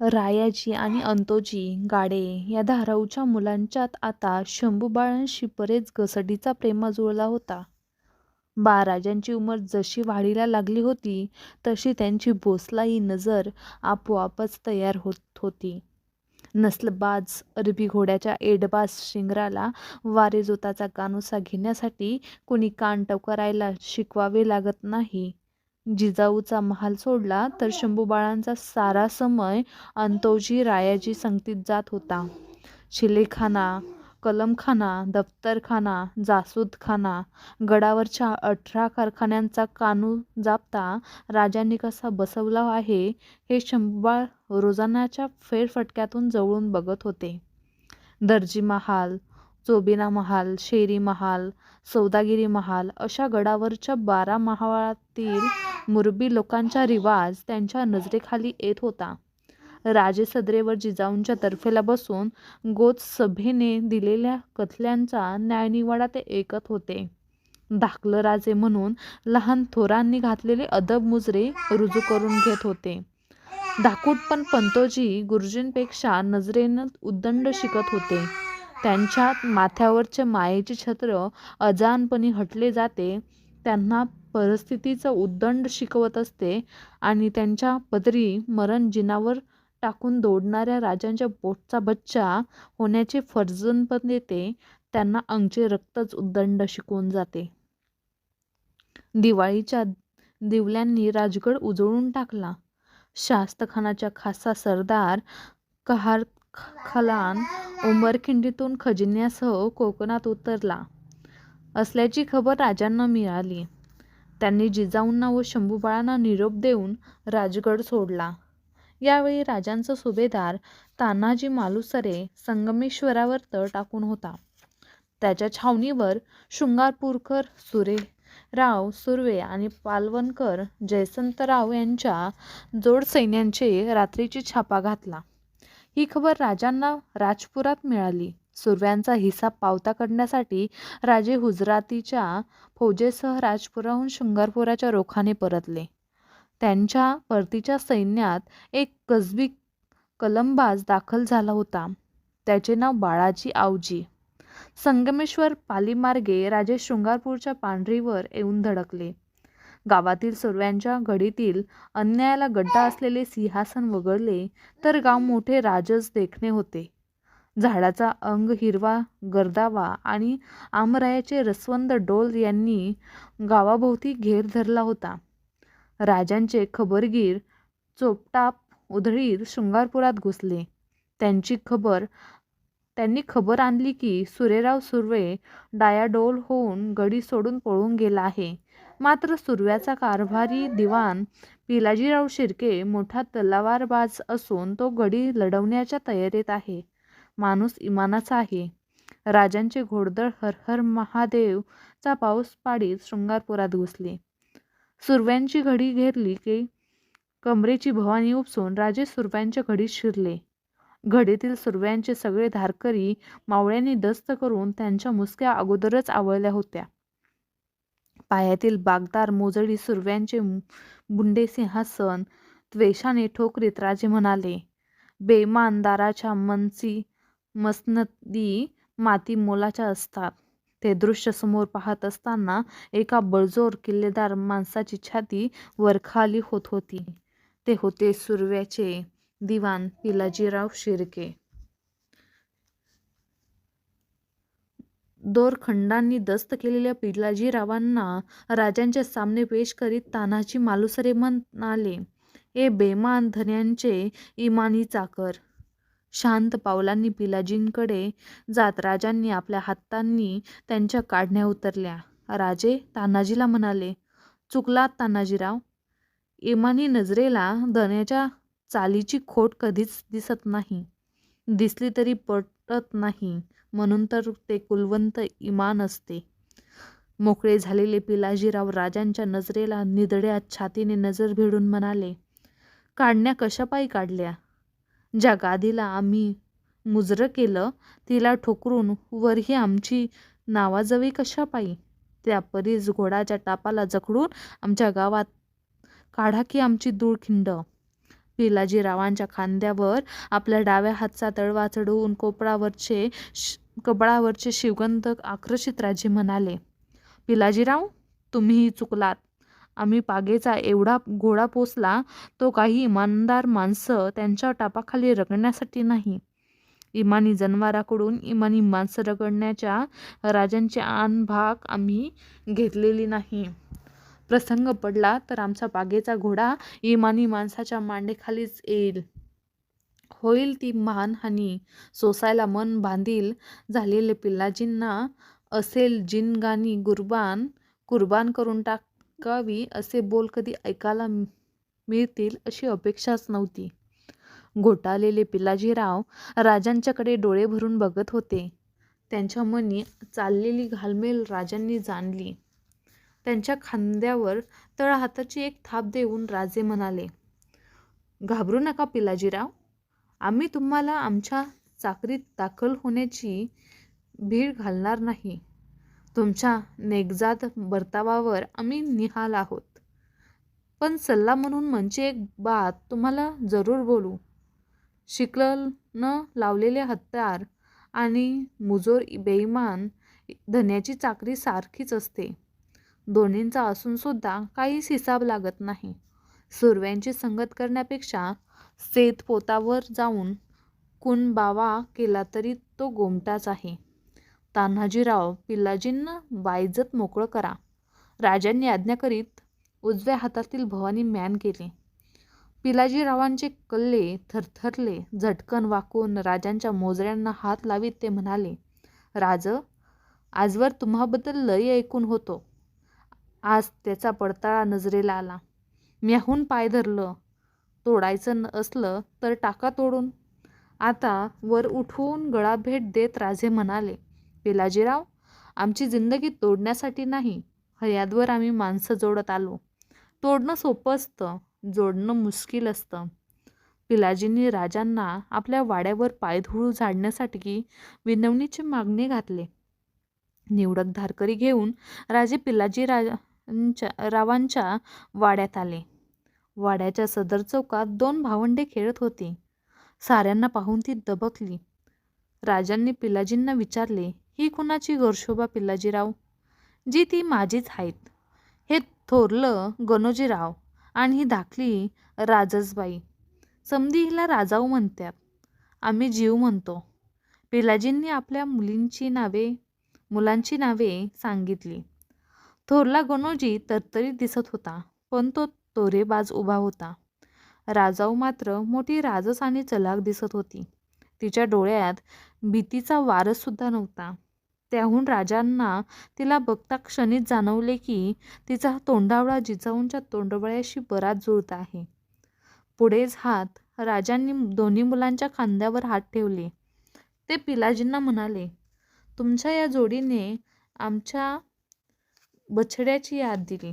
रायाजी आणि अंतोजी गाडे या धाराऊच्या मुलांच्यात आता शंभूबाळांशी बरेच घसडीचा प्रेम जुळला होता. बाळराजांची उमर जशी वाढीला लागली होती तशी त्यांची बोसलाई नजर आपोआपच तयार होत होती. नसलबाज अरबी घोड्याच्या एडबाज शिंगराला वारेजोताचा कानुसा घेण्यासाठी कुणी कान टवकारायला शिकवावे लागत नाही. जिजाऊचा महाल सोडला तर शंभूबाळांचा सारा समय अंतोजी रायाजी संगतीत जात होता. शिलेखाना, कलमखाना, दफ्तरखाना, जासूदखाना, गडावरच्या अठरा कारखान्यांचा कानूजाप्ता राजांनी कसा बसवला आहे हे शंभूबाळ रोजानाच्या फेरफटक्यातून जवळून बघत होते. दर्जी महाल, चोबिना महाल, शेरी महाल, सौदागिरी महाल अशा गडावरच्या बारा महालातील मुरबी लोकांचा रिवाज त्यांच्या नजरेखाली येत होता. राजे सदरेवर जिजाऊंच्या तर्फेला बसून गोतसभेने दिलेल्या कथल्यांचा न्यायनिवाडा ते ऐकत होते. धाकलं राजे म्हणून लहान थोरांनी घातलेले अदब मुजरे रुजू करून घेत होते. धाकूटपण पंतोजी गुरुजींपेक्षा नजरेनं उदंड शिकत होते. त्यांच्या माथ्यावरचे मायेचे छत्र अजाणपणी हटले जाते. त्यांना परिस्थितीचं उदंड शिकवत असते आणि त्यांच्या पदरी मरण जिनावर टाकून दौडणाऱ्या राजांच्या बोटचा बच्चा होण्याचे फर्जन पण देते त्यांना अंगचे रक्तच उदंड शिकवून जाते. दिवाळीच्या दिवल्यांनी राजगड उजळून टाकला. शास्तखानाच्या खासा सरदार खलान उंबरखिंडीतून खजिन्यासह कोकणात उतरला असल्याची खबर राजांना मिळाली. त्यांनी जिजाऊंना व शंभूबाळांना निरोप देऊन राजगड सोडला. यावेळी राजांचा सुभेदार तानाजी मालुसरे संगमेश्वरावर तळ टाकून होता. त्याच्या छावणीवर शृंगारपूरकर, सुरेराव सुर्वे आणि पालवणकर जयसंतराव यांच्या जोडसैन्याने रात्रीची छापा घातला. ही खबर राजांना राजपुरात मिळाली. सुर्व्यांचा हिसाब पावता करण्यासाठी राजे हुजरातीच्या फौजेसह राजपुराहून शृंगारपुराच्या रोखाने परतले. त्यांच्या परतीच्या सैन्यात एक कसबी कलमबाज दाखल झाला होता. त्याचे नाव बाळाजी आवजी. संगमेश्वर पालीमार्गे राजे शृंगारपूरच्या पांढरीवर येऊन धडकले. गावातील सर्वांच्या घडीतील अन्यायाला गड्डा असलेले सिंहासन वगळले तर गाव मोठे राजस देखणे होते. झाडाचा अंग हिरवा गर्दावा आणि आमरायाचे रसवंद डोल यांनी गावाभोवती घेर धरला होता. राजांचे खबरगीर चोपटाप उधळीर शृंगारपुरात घुसले. त्यांची खबर त्यांनी खबर आणली की सुरेराव सुर्वे डायाडोल होऊन गडी सोडून पळून गेला आहे. मात्र सुर्व्याचा कारभारी दिवाण पिलाजीराव शिर्के मोठा तलवारबाज असून तो गडी लढवण्याच्या तयारीत आहे. माणूस इमानाचा आहे. राजांचे घोडदळ हरहर महादेवचा पाऊस पाडीत शृंगारपुरात घुसले. सुरव्यांची घडी घेरली की कमरेची भवानी उपसून राजे सुरव्यांच्या घडीत शिरले. घडीतील सुरव्यांचे सगळे धारकरी मावळ्यांनी दस्त करून त्यांच्या मुसक्या अगोदरच आवळल्या होत्या. पायातील बागदार मोजडी सुरव्यांचे बुंडे सिंहासन त्वेषाने ठोकरीत राजे म्हणाले, बेमानदाराच्या मनसी मसनदी माती मोलाच्या असतात. ते दृश्य समोर पाहत असताना एका बळजोर किल्लेदार माणसाची छाती वरखाली होत होती. ते होते सुर्व्याचे दिवाण पिलाजीराव शिर्के. दोरखंडांनी दस्त केलेल्या पिलाजीरावांना राजांच्या सामने पेश करीत तानाजी मालुसरे म्हणाले, ए बेमान धन्यांचे इमानी चाकर. शांत पावलांनी पिलाजींकडे जात राजांनी आपल्या हातांनी त्यांच्या काढण्या उतरल्या. राजे तानाजीला म्हणाले, चुकलात तानाजीराव. इमानी नजरेला धन्याच्या चालीची खोट कधीच दिसत नाही. दिसली तरी पटत नाही म्हणून तर ते कुलवंत इमान असते. मोकळे झालेले पिलाजीराव राजांच्या नजरेला निदड्या छातीने नजर भिडून म्हणाले, काढण्या कशापायी काढल्या? ज्या गादीला आम्ही मुजरं केलं तिला ठोकरून वरही आमची नावाजवी कशापायी? त्या परीस घोडाच्या टापाला जखडून आमच्या गावात काढा की आमची धूळखिंड. पिलाजीरावांच्या खांद्यावर आपल्या डाव्या हातचा तळवा चढवून कोपळावरचे श शिवगंधक आकर्षित राजे म्हणाले पिलाजीराव तुम्हीही चुकलात. आम्ही पागेचा एवढा घोडा पोचला तो काही इमानदार माणसं त्यांच्या टापाखाली रगडण्यासाठी नाही. इमानी जनावराकडून इमानी माणसं रगडण्याच्या राजांची आन भाग आम्ही घेतलेली नाही. प्रसंग पडला तर आमचा बागेचा घोडा इमानी माणसाच्या मांडेखालीच येईल. होईल ती मानहानी सोसायला मन बांधील झालेले पिल्लाजींना असेल जिनगानी गुरबान कुर्बान करून टाकावी असे बोल कधी ऐकायला मिळतील अशी अपेक्षाच नव्हती. घोटाळलेले पिलाजीराव राजांच्याकडे डोळे भरून बघत होते. त्यांच्या मनी चाललेली घालमेल राजांनी जाणली. त्यांच्या खांद्यावर तळहाताची एक थाप देऊन राजे म्हणाले घाबरू नका पिलाजीराव. आम्ही तुम्हाला आमच्या चाकरीत दाखल होण्याची भीड घालणार नाही. तुमच्या नेगजात बर्तावावर आम्ही निहाल आहोत. पण सल्ला म्हणून म्हणजे एक बात तुम्हाला जरूर बोलू. शिकल न लावलेले हत्यार आणि मुजोर बेईमान धन्याची चाकरी सारखीच असते. दोन्हींचा असूनसुद्धा काहीच हिसाब लागत नाही. सुरव्यांची संगत करण्यापेक्षा सेत पोतावर जाऊन कुणबावा केला तरी तो गोमटाच आहे. तान्हाजीराव पिल्लाजींना वायजत मोकळं करा. राजांनी आज्ञा करीत उजव्या हातातील भवानी म्यान केले. पिलाजीरावांचे कल्ले थरथरले झटकन वाकून राजांच्या मोजऱ्यांना हात लावीत ते म्हणाले राज आजवर तुम्हाबद्दल लय ऐकून होतो. आज त्याचा पडताळा नजरेला आला. म्याहून पाय धरलं. तोडायचं असलं तर टाका तोडून. आता वर उठवून गळा भेट देत राजे म्हणाले पिलाजीराव आमची जिंदगी तोडण्यासाठी नाही हयातवर आम्ही माणसं जोडत आलो. तोडणं सोपं असतं जोडणं मुश्किल असतं. पिलाजींनी राजांना आपल्या वाड्यावर पायधुळू झाडण्यासाठी विनवणीची मागणी घातले. निवडक धारकरी घेऊन राजे पिलाजी राजा रावांच्या वाड्यात आले. वाड्याच्या सदर चौकात दोन भावंडे खेळत होती. साऱ्यांना पाहून ती दबकली. राजांनी पिलाजींना विचारले ही कुणाची गरशोबा पिलाजीराव? जी ती माझीच आहेत हे थोरलं गणोजीराव आणि ही धाकली राजसबाई. समधी हिला राजाऊ म्हणतात आम्ही जीव म्हणतो. पिलाजींनी आपल्या मुलींची नावे मुलांची नावे सांगितली. थोरला गणोजी तरतरीत दिसत होता पण तो तोरेबाज उभा होता. राजाऊ मात्र मोठी राजस आणि चलाक दिसत होती. तिच्या डोळ्यात भीतीचा वारससुद्धा नव्हता. त्याहून राजांना तिला बघता क्षणीच जाणवले की तिचा तोंडावळा जिजाऊंच्या तोंडवळ्याशी बराच जुळत आहे. पुढेच हात राजांनी दोन्ही मुलांच्या खांद्यावर हात ठेवले. ते पिलाजींना म्हणाले तुमच्या या जोडीने आमच्या बछड्याची याद दिली.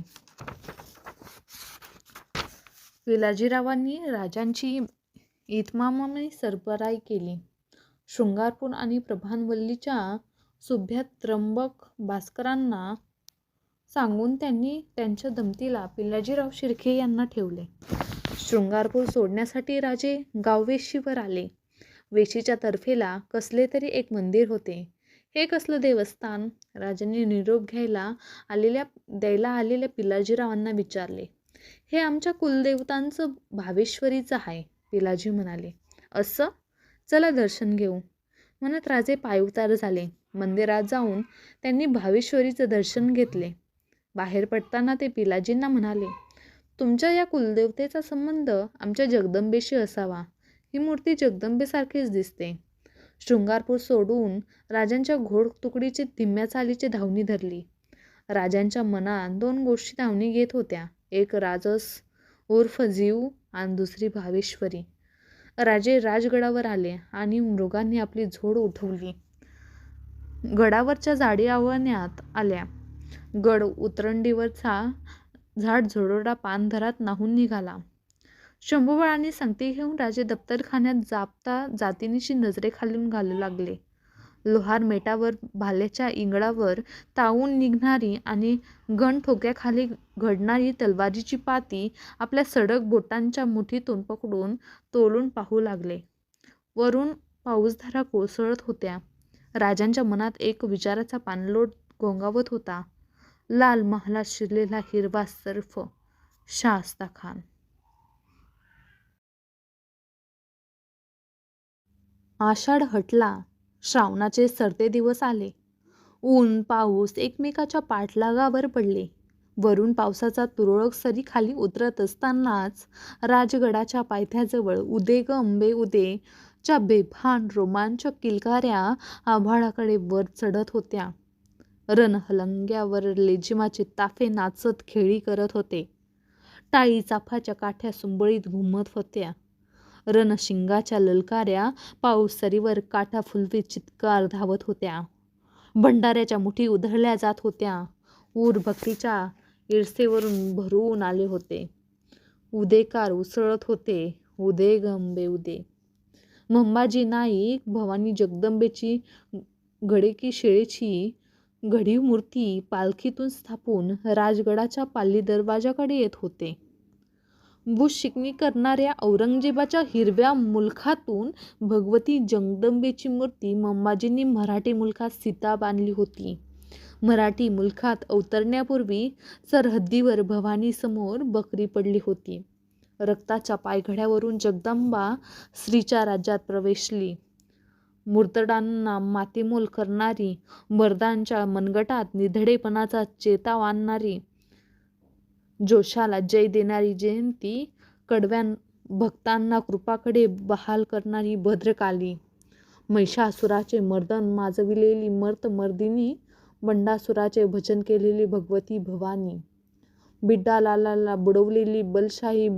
पिलाजीरावांनी राजांची इतमामाने सरबराई केली. शृंगारपूर आणि प्रभानवल्लीच्या सुभ्यात त्र्यंबक भास्करांना सांगून त्यांनी त्यांच्या दमतीला पिल्लाजीराव शिर्के यांना ठेवले. शृंगारपूर सोडण्यासाठी राजे गाववेशीवर आले. वेशीच्या तर्फेला कसले तरी एक मंदिर होते. हे कसलं देवस्थान? राजांनी निरोप घ्यायला आलेल्या द्यायला आलेल्या पिलाजीरावांना विचारले. हे आमच्या कुलदेवतांचं भावेश्वरीचं आहे पिलाजी म्हणाले. असं? चला दर्शन घेऊ. म्हणत राजे पायउतार झाले. मंदिरात जाऊन त्यांनी भावेश्वरीचं दर्शन घेतले. बाहेर पडताना ते पिलाजींना म्हणाले तुमच्या या कुलदेवतेचा संबंध आमच्या जगदंबेशी असावा. ही मूर्ती जगदंबेसारखीच दिसते. शृंगारपूर सोडून राजांच्या घोड तुकडीची धिम्या चालीची धावणी धरली. राजांच्या मनात दोन गोष्टी धावणी घेत होत्या. एक राजस उर्फ जीव आणि दुसरी भावेश्वरी. राजे राजगडावर आले आणि मृगांनी आपली झोड उठवली. गडावरच्या जाडी आवळण्यात आल्या. गड उतरंडीवरचा झाड झोडोडा पानधरात नाहून निघाला. शंभूबाळाने संगती घेऊन राजे दप्तरखान्यात जापता जातीनीशी नजरेखालून घालू लागले. लोहार मेटावर भाल्याच्या इंगळावर तावून निघणारी आणि गणठोक्याखाली घडणारी तलवारीची पाती आपल्या सडक बोटांच्या मुठीतून पकडून तोलून पाहू लागले. वरून पाऊसधारा कोसळत होत्या. राजांच्या मनात एक विचाराचा पाणलोट घोंगावत होता. लाल महालात शिरलेला हिरवा सर्फ शास्ता खान आषाढ हटला. श्रावणाचे सरते दिवस आले. ऊन पाऊस एकमेकाच्या पाठलागावर पडले. वरून पावसाचा तुरळक सरी खाली उतरत असतानाच राजगडाच्या पायथ्याजवळ उदे ग अंबे उदे च्या बेभान रोमांचक किलकाऱ्या आभाळाकडे वर चढत होत्या. रणहलंग्यावर लेजिमाचे ताफे नाचत खेळी करत होते. टाळी चाफाच्या काठ्या सुंबळीत घुमत होत्या. रणशिंगाच्या ललकाऱ्या पाऊसरीवर काठा फुलवीत चित्कार धावत होत्या. भंडाऱ्याच्या मुठी उधळल्या जात होत्या. ऊर भक्तीच्या इरसेवरून भरून आले होते. उदेकार उसळत होते. उदे गंबे उदे. मंबाजी नाईक भवानी जगदंबेची गडेकी शेळेची घडीव मूर्ती पालखीतून स्थापून राजगडाच्या पाली दरवाजाकडे येत होते. भूशिकणी करणाऱ्या औरंगजेबाच्या हिरव्या मुलखातून भगवती जगदंबेची मूर्ती मंबाजींनी मराठी मुलखात सीता बांधली होती. मराठी मुलखात अवतरण्यापूर्वी सरहद्दीवर भवानीसमोर बकरी पडली होती. रक्ताच्या पायघड्यावरून जगदंबा स्त्रीच्या राज्यात प्रवेशली. मुर्तडांना मातीमोल करणारी मर्दांच्या मनगटात निधडेपणाचा चेताव आणणारी जोशाला जय देणारी जयंती कडव्या भक्तांना कृपाकडे बहाल करणारी भद्रकाली महिषासुराचे मर्दन माजविलेली मर्त मर्दिनी बंडासुराचे भजन केलेली भगवती भवानी. बिड्डालाला बुडवलेली बलशाही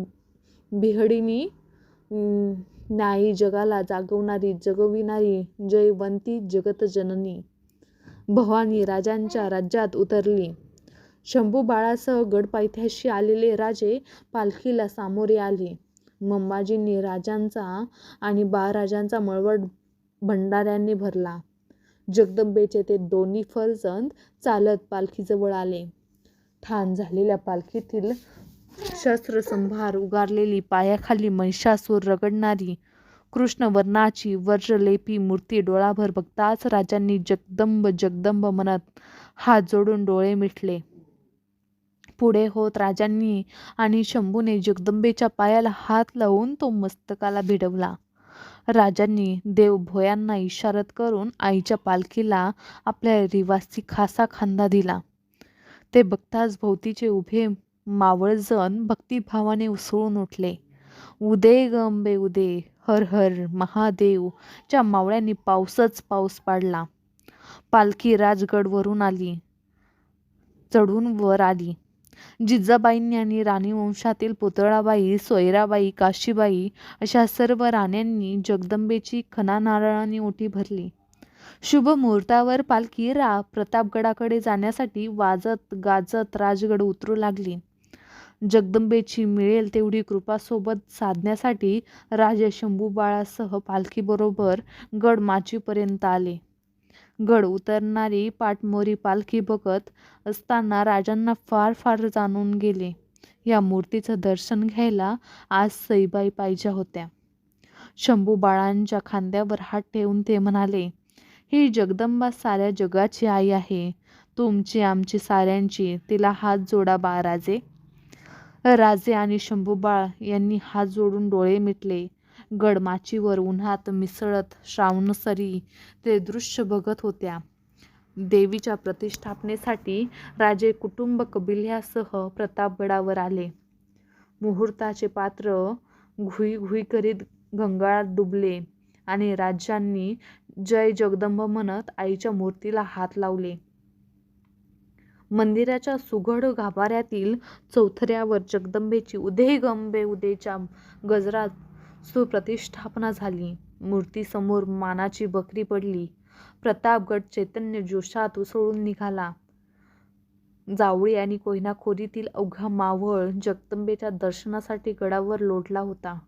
बिहडिनी न्यायी जगाला जागवणारी जगविणारी जयवंती जगतजननी भवानी राजांच्या राज्यात उतरली. शंभू बाळासह गडपायथ्याशी आलेले राजे पालखीला सामोरे आले. मंबाजींनी राजांचा आणि बाळराजांचा मळवट भंडाऱ्यांनी भरला. जगदंबेचे ते दोन्ही फर्जंद चालत पालखीजवळ आले. ठाण झालेल्या पालखीतील शस्त्रसंभार उगारलेली पायाखाली महिषासूर रगडणारी कृष्णवर्णाची वज्रलेपी मूर्ती डोळाभर बघताच राजांनी जगदंब जगदंब म्हणत हात जोडून डोळे मिटले. पुढे होत राजांनी आणि शंभूने जगदंबेच्या पायाला हात लावून तो मस्तकाला भिडवला. राजांनी देव भोयांना इशारत करून आईच्या पालखीला आपल्या रिवासी खासा खांदा दिला. ते बघताच भोवतीचे उभे मावळजण भक्तिभावाने उसळून उठले. उदे गंबे उदे. हर हर. महादेव. च्या मावळ्यांनी पाऊसच पाऊस पाडला. पालखी राजगडवरून आली. चढून वर आली. जिजाबाईंनी आणि राणी वंशातील पुतळाबाई सोयराबाई काशीबाई अशा सर्व राण्यांनी जगदंबेची खना नारळाने ओटी भरली. शुभ मुहूर्तावर पालखी रा प्रतापगडाकडे जाण्यासाठी वाजत गाजत राजगड उतरू लागली. जगदंबेची मिळेल तेवढी कृपा सोबत साधण्यासाठी राजे शंभूबाळासह पालखीबरोबर गड माचीपर्यंत आले. गड उतरणारी पाटमोरी पालखी बघत असताना राजांना फार फार जाणून गेले. या मूर्तीचं दर्शन घ्यायला आज सईबाई पाहिजे होत्या. शंभू बाळांच्या खांद्यावर हात ठेवून ते म्हणाले ही जगदंबा साऱ्या जगाची आई आहे. तुमची आमची साऱ्यांची. तिला हात जोडा बा राजे. राजे आणि शंभूबाळ यांनी हात जोडून डोळे मिटले. गडमाचीवर उन्हात मिसळत श्रावणसरी ते दृश्य बघत होत्या. देवीच्या प्रतिष्ठापनेसाठी राजे कुटुंब कबिल्यासह प्रतापगडावर आले. मुहूर्ताचे पात्र घुई घुई करीत गंगाळात डुबले आणि राज्यांनी जय जगदंब म्हणत आईच्या मूर्तीला हात लावले. मंदिराच्या सुघड गाभाऱ्यातील चौथऱ्यावर जगदंबेची उदे गंबे उदेच्या गजरात सुप्रतिष्ठापना झाली मूर्तीसमोर मानाची बकरी पडली प्रतापगड चैतन्य जोशात उसळून निघाला जावळी आणि कोयनाखोरीतील अवघा मावळ जगदंबेच्या दर्शनासाठी गडावर लोटला होता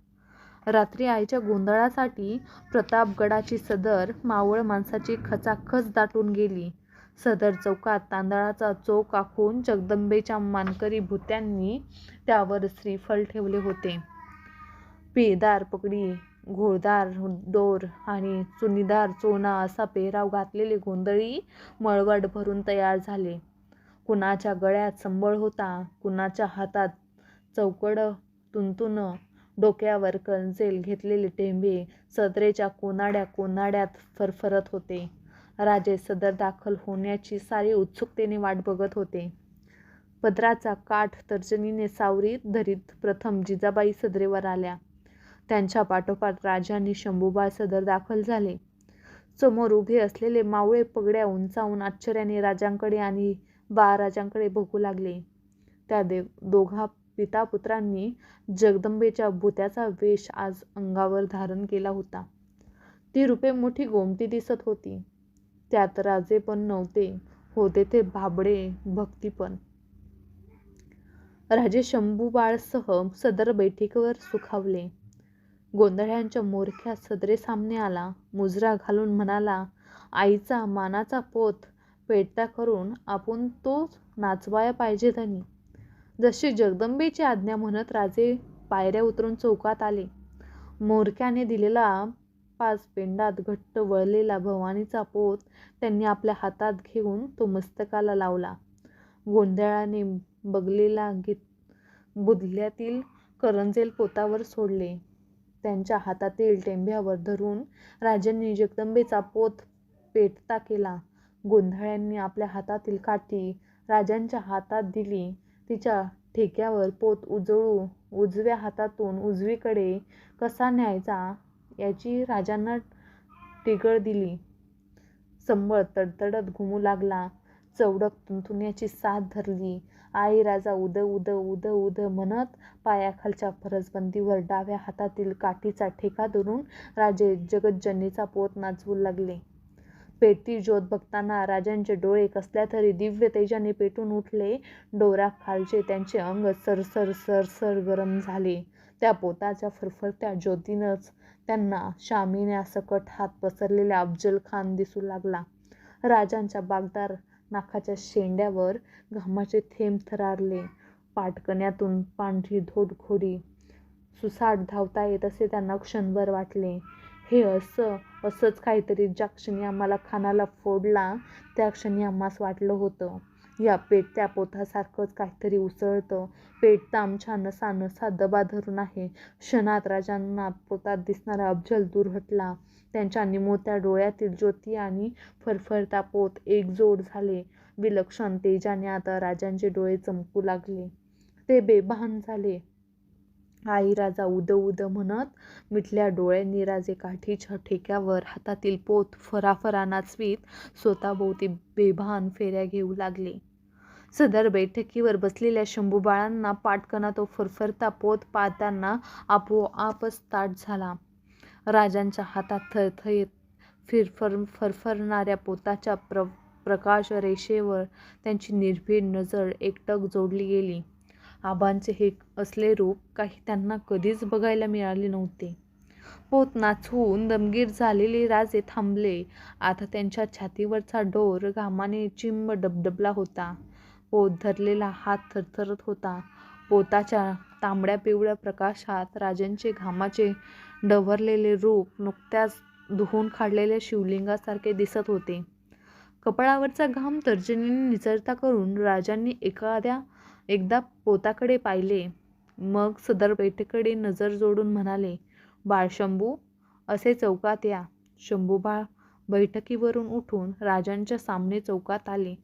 रात्री आईच्या गोंधळासाठी प्रतापगडाची सदर मावळ माणसाची खचाखच दाटून गेली. सदर चौकात तांदळाचा चोक आखून जगदंबेच्या मानकरी भुत्यांनी त्यावर श्रीफळ ठेवले होते. पिळदार पगडी, घोळदार दोर आणि चुनीदार चोना असा पेहराव घातलेले गोंधळी मळवट भरून तयार झाले. कुणाच्या गळ्यात संबळ होता, कुणाच्या हातात चौकडं तुणतुणं, डोक्यावर कंजेल घेतलेले टेंभे सदरेच्या कोनाड्या कोनाड्यात फरफरत होते. राजे सदर दाखल होण्याची सारी उत्सुकतेने वाट बघत होते. पदराचा काठ तर्जनीने सावरीत धरीत प्रथम जिजाबाई सदरेवर आल्या. त्यांच्या पाठोपाठ राजांनी शंभूबा शंभूबाळ सदर दाखल झाले. समोर उभे असलेले मावळे पगड्या उंचावून आश्चर्याने राजांकडे आणि बाळराजांकडे बघू लागले. त्या देव दोघा पितापुत्रांनी जगदंबेच्या भुत्याचा वेष आज अंगावर धारण केला होता. ती रूपे मोठी गोमटी दिसत होती. त्यात राजे पण नव्हते, होते ते भाबडे भक्ती पण राजे शंभूबाळसह सदर बैठकीवर सुखावले. गोंधळ्यांच्या मोरख्या सदरेसामने आला. मुजरा घालून म्हणाला, आईचा मानाचा पोत पेटता करून आपण तोच नाचवाया पाहिजे धनी. जशी जगदंबेची आज्ञा म्हणत राजे पायऱ्या उतरून चौकात आले. मोरक्याने दिलेला पाच पेंडात घट्ट वळलेला भवानीचा पोत त्यांनी आपल्या हातात घेऊन तो मस्तकाला लावला. गोंधळाने बगलेला बुधल्यातील करंजेल पोतावर सोडले. त्यांच्या हातातील टेंभ्यावर धरून राजांनी जगदंबेचा पोत पेटता केला. गोंधळ्यांनी आपल्या हातातील काठी राजांच्या हातात दिली. तिच्या ठेक्यावर पोत उजळू उजव्या हातातून उजवीकडे कसा न्यायचा याची राजांना टिगळ दिली. संबळ तडतडत घुमू लागला. चौडक तुणतुण्याची साथ धरली. आई राजा उद उद उद उद म्हणत पायाखालच्या फरसबंदीवर डाव्या हातातील काठीचा ठेका धरून राजे जगज्जननीचा पोत नाचवू लागले. पेटती ज्योत बघताना राजांचे डोळे कसल्या तरी दिव्य तेजाने पेटून उठले. डोराखालचे त्यांचे अंग सरसर सरसर गरम झाले. त्या पोताच्या फरफरत्या ज्योतीनंच त्यांना शामियान्यासकट हात पसरलेला अफजलखान दिसू लागला. राजांच्या बागदार नाकाच्या शेंड्यावर घामाचे थेंब थरारले. पाटकण्यातून पांढरी धोडखोडी सुसाट धावता येत असे त्यांना क्षणभर वाटले. हे असं असंच काहीतरी ज्या क्षणी आम्हाला खानाला फोडला त्या क्षणी आम्हास वाटलं होतं. या पेटत्या पोथासारखंच काहीतरी उसळतं. पेटतं आमच्या नसा नसा दबा धरून आहे. क्षणात राजांना पोतात दिसणारा अफजल दूर हटला. त्यांच्या निमुळत्या डोळ्यातील ज्योती आणि फरफरता पोत एकजोड झाले. विलक्षण तेजाने आता राजांचे डोळे चमकू लागले. ते बेभान झाले. आई राजा उद उद म्हणत मिटल्या डोळ्यांनी राजे काठीच्या ठेक्यावर हातातील पोत फराफरा नाचवीत स्वतःभोवती बेभान फेऱ्या घेऊ लागले. सदर बैठकीवर बसलेल्या शंभूबाळांना पाठकना तो फरफरता पोत पाहताना आपोआपच ताट झाला. राजांच्या हातात थरथरीत फरफरणाऱ्या पोताच्या प्र प्रकाशरेषेवर त्यांची निर्भीड नजर एकटक जोडली गेली. आबांचे हे असले रूप काही त्यांना कधीच बघायला मिळाले नव्हते. पोत नाचवून दमगीर झालेले राजे थांबले. आता त्यांच्या छातीवरचा डोर घामाने चिंब डबडबला होता. पोत धरलेला हात थरथरत होता. पोताच्या तांबड्या पिवळ्या प्रकाशात राजांचे घामाचे डवरलेले रूप नुकत्याच धुवून काढलेल्या शिवलिंगासारखे दिसत होते. कपाळावरचा घाम तर्जनीने निचरता करून राजांनी एखाद्या एकदा पोताकडे पाहिले. मग सदर पेठेकडे नजर जोडून म्हणाले, बाळशंभू, असे चौकात या. शंभूबाळ बैठकीवरून उठून राजांच्या सामने चौकात आले.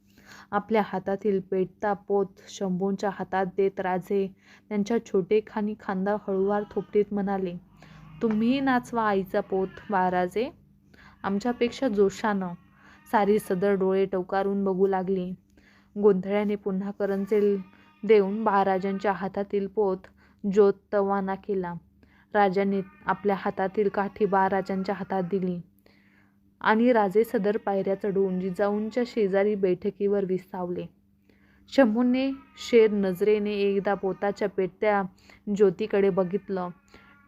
आपल्या हातातील पेटता पोत शंभूंच्या हातात देत राजे त्यांच्या छोटेखानी खांदा हळुवार थोपटीत म्हणाले, तुम्ही नाचवा आईचा पोत बाळराजे, आमच्यापेक्षा जोशानं. सारी सदर डोळे टवकारून बघू लागली. गोंधळ्याने पुन्हा करंजेल देऊन बाळराजांच्या हातातील पोत ज्योतवना केला. राजाने आपल्या हातातील काठी बाळराजांच्या हातात दिली आणि राजे सदर पायऱ्या चढून जिजाऊंच्या शेजारी बैठकीवर विसावले. शंभूने शेर नजरेने एकदा पोताच्या पेटत्या ज्योतीकडे बघितलं.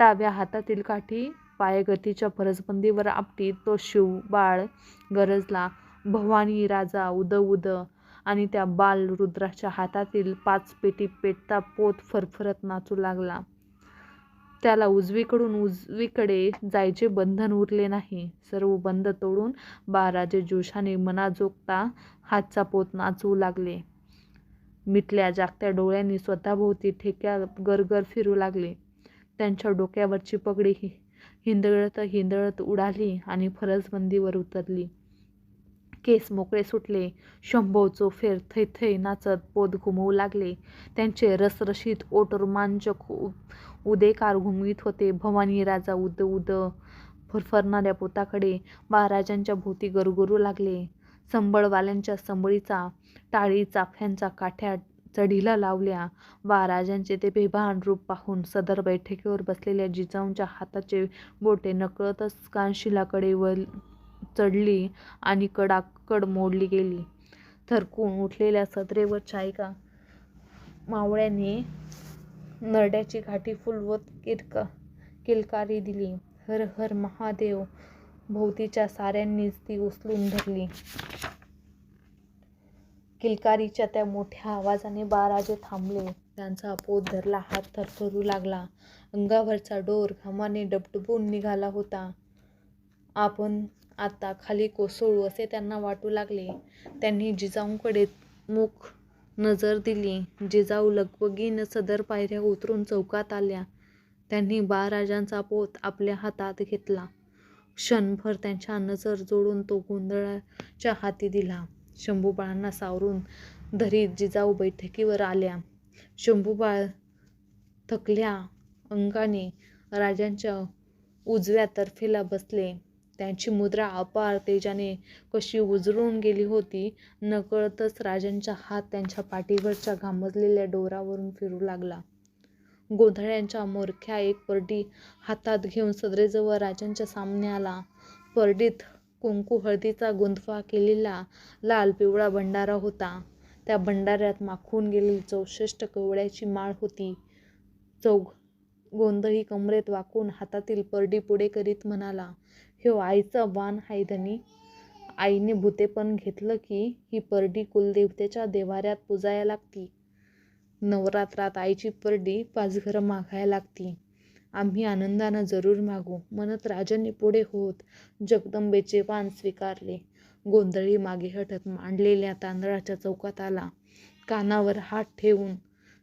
डाव्या हातातील काठी पायगतीच्या फरसबंदीवर आपटीत तो शिव बाळ गरजला. भवानी राजा उद उद आणि त्या बाल रुद्राच्या हातातील पाच पेटी पेटता पोत फरफरत नाचू लागला. त्याला उजवीकडून उजवीकडे जायचे बंधन उरले नाही. सर्व बंध तोडून बाराजे जोशाने मनाजोगता हातचा पोत नाचवू लागले. मिटल्या जागत्या डोळ्यांनी स्वतःभोवती ठेक्या गरगर फिरू लागले. त्यांच्या डोक्यावरची पगडी हि हिंदळत हिंदळत उडाली आणि फरसबंदीवर उतरली. केस मोकळे सुटले. शंभो चोफेर थै थै नाचत पोत घुमवू लागले. त्यांचे रसरशीत ओट रोमांचक उ- उदेकार घुमवीत होते. भवानी राजा उद उद फरफरणाऱ्या पोताकडे महाराजांच्या भोवती गरगरू लागले. संबळवाल्यांच्या संबळीचा टाळी चाफ्यांचा काठ्या चढीला लावल्या. वा राजांचे ते बेभान रूप पाहून सदर बैठकीवर बसलेल्या जिजाऊंच्या हाताचे बोटे नकळतच कानशिलाकडे वल चढली आणि कडाकड मोडली गेली. थरकून उठलेल्या सदरेवरच्या एका मावळ्याने नरड्याची घाटी फुलवत किरका किलकारी दिली. हर हर महादेव भोवतीच्या साऱ्यांनीच ती उचलून धरली. किलकारीच्या त्या मोठ्या आवाजाने बाराजे थांबले. त्यांचा पोत धरला हात थरथरू लागला. अंगावरचा डोर घामाने डबडबून निघाला होता. आपण आता खाली कोसळू असे त्यांना वाटू लागले. त्यांनी जिजाऊंकडे मुख नजर दिली. जिजाऊ लगबगीनं सदर पायऱ्या उतरून चौकात आल्या. त्यांनी बाळराजांचा पोत आपल्या हातात घेतला. क्षणभर त्यांच्या नजर जोडून तो गोंधळाच्या हाती दिला. शंभूबाळांना सावरून धरीत जिजाऊ बैठकीवर आल्या. शंभूबाळ थकल्या अंगाने राजांच्या उजव्या तर्फेला बसले. त्यांची मुद्रा अपार तेजाने कशी उजळून गेली होती नकळतच राजांचा हात त्यांच्या पाठीवरच्या घामजलेल्या डोरावरून फिरू लागला. गोधळ्यांच्या मोरख्या एक परडी हातात घेऊन सदरेजवळ राजांच्या सामने आला. परडीत कुंकू हळदीचा गुंतवा केलेला लाल पिवळा भंडारा होता. त्या भंडाऱ्यात माखून गेलेली चौसष्ट कवड्याची माळ होती. चौघ गोंधळी कमरेत वाकून हातातील परडी पुढे करीत म्हणाला हे आईचा वाण हाय धनी. आईने भूतेपण घेतलं की ही परडी कुलदेवतेच्या देवाऱ्यात पुजायला लागती. नवरात्रात आईची परडी पाचघरं मागायला लागती. आम्ही आनंदानं जरूर मागू. म्हणत राजांनी पुढे होत जगदंबेचे वाण स्वीकारले. गोंधळी मागे हटत मांडलेल्या तांदळाच्या चौकात आला. कानावर हात ठेवून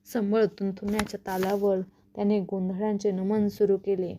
संबळ तुंतुण्याच्या तालावर त्याने गोंधळांचे नमन सुरू केले.